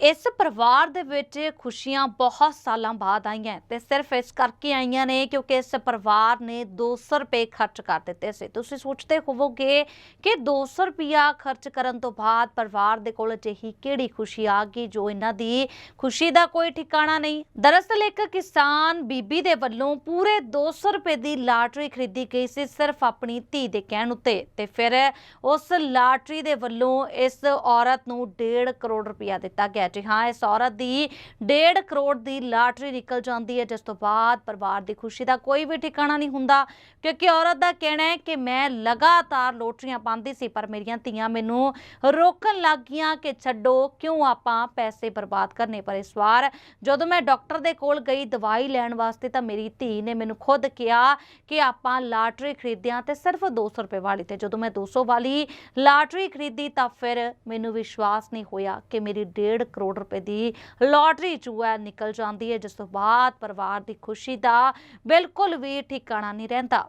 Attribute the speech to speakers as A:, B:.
A: ਇਸ ਪਰਿਵਾਰ ਦੇ ਵਿੱਚ ਖੁਸ਼ੀਆਂ ਬਹੁਤ ਸਾਲਾਂ ਬਾਅਦ ਆਈਆਂ ਤੇ ਸਿਰਫ ਇਸ ਕਰਕੇ ਆਈਆਂ ਨੇ ਕਿਉਂਕਿ ਇਸ ਪਰਿਵਾਰ ਨੇ 200 ਰੁਪਏ ਖਰਚ ਕਰ ਦਿੱਤੇ ਸੀ। ਤੁਸੀਂ ਸੋਚਦੇ ਹੋਵੋਗੇ ਕਿ 200 ਰੁਪਿਆ ਖਰਚ ਕਰਨ ਤੋਂ ਬਾਅਦ ਪਰਿਵਾਰ ਦੇ ਕੋਲ ਅਜਿਹੀ ਕਿਹੜੀ ਖੁਸ਼ੀ ਆ ਗਈ ਜੋ ਇਹਨਾਂ ਦੀ ਖੁਸ਼ੀ ਦਾ ਕੋਈ ਠਿਕਾਣਾ ਨਹੀਂ? ਦਰਅਸਲ ਇੱਕ ਕਿਸਾਨ ਬੀਬੀ ਦੇ ਵੱਲੋਂ ਪੂਰੇ 200 ਰੁਪਏ ਦੀ ਲਾਟਰੀ ਖਰੀਦੀ ਗਈ ਸੀ ਸਿਰਫ ਆਪਣੀ ਧੀ ਦੇ ਕਹਿਣ ਉੱਤੇ ਤੇ ਫਿਰ ਉਸ ਲਾਟਰੀ ਦੇ ਵੱਲੋਂ ਇਸ ਔਰਤ ਨੂੰ 1.5 ਕਰੋੜ ਰੁਪਇਆ ਦਿੱਤਾ ਗਿਆ ਜੀ ਹਾਂ। ਇਸ ਔਰਤ ਦੀ 1.5 ਕਰੋੜ ਦੀ ਲਾਟਰੀ ਨਿਕਲ ਜਾਂਦੀ ਹੈ, ਜਿਸ ਤੋਂ ਬਾਅਦ ਪਰਿਵਾਰ ਦੀ ਖੁਸ਼ੀ ਦਾ ਕੋਈ ਵੀ ਠਿਕਾਣਾ ਨਹੀਂ ਹੁੰਦਾ। ਕਿਉਂਕਿ ਔਰਤ ਦਾ ਕਹਿਣਾ ਹੈ ਕਿ ਮੈਂ ਲਗਾਤਾਰ ਲੋਟਰੀਆਂ ਪਾਉਂਦੀ ਸੀ, ਪਰ ਮੇਰੀਆਂ ਧੀਆਂ ਮੈਨੂੰ ਰੋਕਣ ਲੱਗ ਗਈਆਂ ਕਿ ਛੱਡੋ, ਕਿਉਂ ਆਪਾਂ ਪੈਸੇ ਬਰਬਾਦ ਕਰਨੇ? ਪਰ ਇਸ ਵਾਰ ਜਦੋਂ ਮੈਂ ਡਾਕਟਰ ਦੇ ਕੋਲ ਗਈ ਦਵਾਈ ਲੈਣ ਵਾਸਤੇ, ਤਾਂ ਮੇਰੀ ਧੀ ਨੇ ਮੈਨੂੰ ਖੁਦ ਕਿਹਾ ਕਿ ਆਪਾਂ ਲਾਟਰੀ ਖਰੀਦਿਆ ਤੇ ਸਿਰਫ 200 ਰੁਪਏ ਵਾਲੀ ਤੇ, ਜਦੋਂ ਮੈਂ 200 ਵਾਲੀ ਲਾਟਰੀ ਖਰੀਦੀ ਤਾਂ ਫਿਰ ਮੈਨੂੰ ਵਿਸ਼ਵਾਸ ਨਹੀਂ ਹੋਇਆ ਕਿ ਮੇਰੀ 1.5 ਕਰੋੜ ਰੁਪਏ ਦੀ ਲੋਟਰੀ ਜੋ ਹੈ ਨਿਕਲ ਜਾਂਦੀ ਹੈ, ਜਿਸ ਤੋਂ ਬਾਅਦ ਪਰਿਵਾਰ ਦੀ ਖੁਸ਼ੀ ਦਾ ਬਿਲਕੁਲ ਵੀ ਠਿਕਾਣਾ ਨਹੀਂ ਰਹਿੰਦਾ।